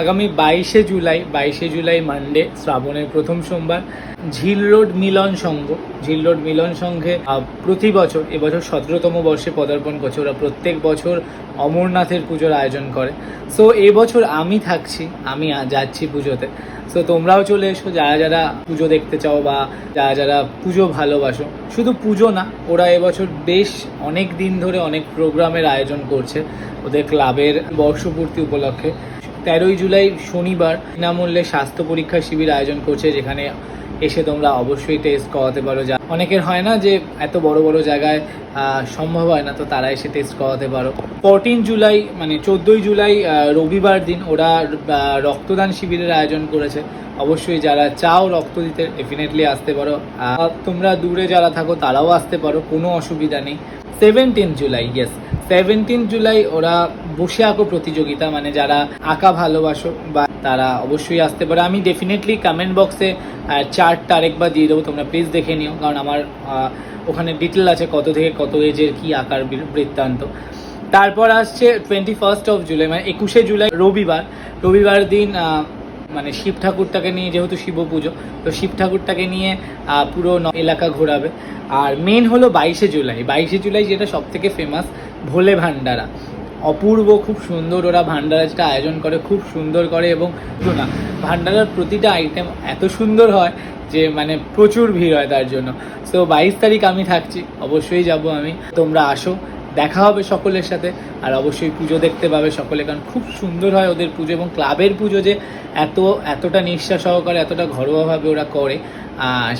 আগামী বাইশে জুলাই বাইশে জুলাই মানডে শ্রাবণের প্রথম সোমবার, ঝিল রোড মিলন সংঘ, ঝিল রোড মিলন সংঘে প্রতি বছর, এবছর সতেরোতম বর্ষে পদার্পণ করছে। ওরা প্রত্যেক বছর অমরনাথের পুজোর আয়োজন করে। সো এবছর আমি থাকছি, আমি যাচ্ছি পুজোতে। সো তোমরাও চলে এসো, যারা যারা পুজো দেখতে চাও বা যারা যারা পুজো ভালোবাসো। শুধু পুজো না, ওরা এবছর বেশ অনেক দিন ধরে অনেক প্রোগ্রামের আয়োজন করছে। ওদের ক্লাবের বর্ষপূর্তি উপলক্ষে। তেরোই জুলাই শনিবার বিনামূল্যে স্বাস্থ্য পরীক্ষা শিবির আয়োজন করছে, যেখানে এসে তোমরা অবশ্যই টেস্ট করাতে পারো। যা অনেকের হয় না যে এত বড় বড় জায়গায় সম্ভব হয় না, তো তারা এসে টেস্ট করাতে পারো। ফোরটিন জুলাই মানে চোদ্দোই জুলাই রবিবার দিন ওরা রক্তদান শিবিরের আয়োজন করেছে। অবশ্যই যারা চাও রক্ত দিতে ডেফিনেটলি আসতে পারো। তোমরা দূরে যারা থাকো, তারাও আসতে পারো, কোনো অসুবিধা নেই। Seventeen July yes seventeen July ওরা বসে আঁকো প্রতিযোগিতা মানে যারা আঁকা ভালোবাসো বা তারা অবশ্যই আসতে পারে। আমি ডেফিনেটলি কমেন্ট বক্সে চার্টটা আরেকবার দিয়ে দেবো, তোমরা প্লিজ দেখে নিও, কারণ আমার ওখানে ডিটেল আছে কত থেকে কত এজের কি আঁকার বৃত্তান্ত। তারপর আসছে টোয়েন্টি ফার্স্ট অফ জুলাই মানে একুশে জুলাই রবিবার। রবিবার দিন মানে শিব ঠাকুরটাকে নিয়ে যেহেতু শিব পুজো, তো শিব ঠাকুরটাকে নিয়ে পুরো এলাকা ঘোরাবে। আর মেন হলো বাইশে জুলাই। বাইশে জুলাই যেটা সব থেকে ফেমাস ভোলে ভান্ডারা অপূর্ব, খুব সুন্দর ওরা ভান্ডারা যেটা আয়োজন করে, খুব সুন্দর করে এবং না ভান্ডারার প্রতিটা আইটেম এত সুন্দর হয় যে মানে প্রচুর ভিড় হয় তার জন্য। সো বাইশ তারিখ আমি থাকছি, অবশ্যই যাব আমি। তোমরা আসো দেখা হবে সকলের সাথে, আর অবশ্যই পুজো দেখতে পাবে সকলে, কারণ খুব সুন্দর হয় ওদের পুজো এবং ক্লাবের পুজো যে এত, এতটা নিঃশ্বাস সহকারে, এতটা ঘরোয়াভাবে ওরা করে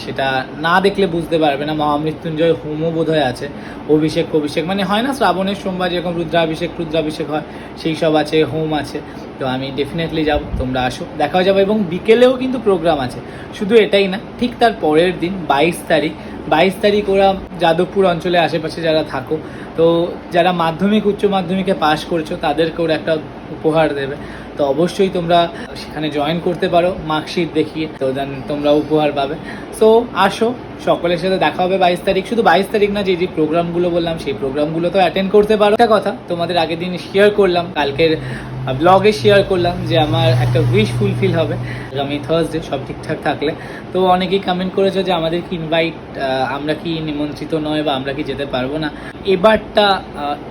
সেটা না দেখলে বুঝতে পারবে না। মহামৃত্যুঞ্জয় হোমও বোধহয় আছে, অভিষেক অভিষেক মানে হয় না, শ্রাবণের সোমবার যেরকম রুদ্রাভিষেক রুদ্রাভিষেক হয়, সেই সব আছে, হোম আছে, তো আমি ডেফিনেটলি যাব, তোমরা আসো দেখাও যাবে, এবং বিকেলেও কিন্তু প্রোগ্রাম আছে, শুধু এটাই না, ঠিক তার পরের দিন, বাইশ তারিখ বাইশ তারিখ ওরা যাদবপুর অঞ্চলে আশেপাশে যারা থাকো তো যারা মাধ্যমিক, উচ্চ মাধ্যমিকে পাশ করছ, তাদেরকে ওরা একটা উপহার দেবে। তো অবশ্যই তোমরা সেখানে জয়েন করতে পারো মার্কশিট দেখিয়ে, তো দেন তোমরা উপহার পাবে। সো আসো, সকলের সাথে দেখা হবে বাইশ তারিখ। শুধু বাইশ তারিখ না, যে যে প্রোগ্রামগুলো বললাম, সেই প্রোগ্রামগুলো তো অ্যাটেন্ড করতে পারো। একটা কথা, তোমাদের আগের দিন শেয়ার করলাম, কালকের ব্লগে শেয়ার করলাম যে আমার একটা উইশ ফুলফিল হবে আগামী থার্সডে সব ঠিকঠাক থাকলে। তো অনেকেই কমেন্ট করেছ যে আমাদের কি ইনভাইট আমরা কি নিমন্ত্রিত নয় বা আমরা কি যেতে পারব না। এবারটা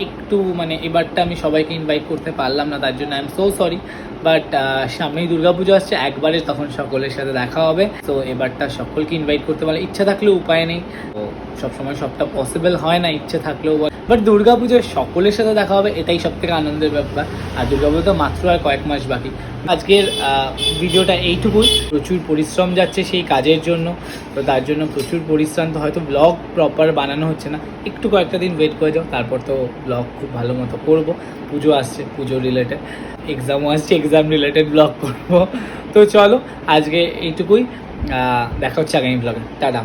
একটু মানে এবারটা আমি সবাইকে ইনভাইট করতে পারলাম না তার জন্য I am so sorry but সামনেই দুর্গাপুজো আসছে, একবারে তখন সকলের সাথে দেখা হবে তো এবারটা সকলকে ইনভাইট করতে পারলে ইচ্ছা থাকলেও উপায় নেই, তো সবসময় সবটা পসিবল হয় না, ইচ্ছে থাকলেও বাট দুর্গাপুজোয় সকলের সাথে দেখা হবে, এটাই সব থেকে আনন্দের ব্যাপার, আর দুর্গাপুজো তো মাত্র আর কয়েক মাস বাকি, আজকের ভিডিওটা এইটুকুই, প্রচুর পরিশ্রম যাচ্ছে সেই কাজের জন্য, তো তার জন্য প্রচুর পরিশ্রম, তো হয়তো ব্লগ প্রপার বানানো হচ্ছে না, একটু কয়েকটা দিন ওয়েট করে যাও, তারপর তো ব্লগ খুব ভালো মতো করব, পুজো আসছে, পুজো রিলেটেড এক্সামও আসছে এক্সাম রিলেটেড ব্লগ করব। তো চলো, আজকে এইটুকুই দেখা হচ্ছে আগামী ব্লগে টাটা।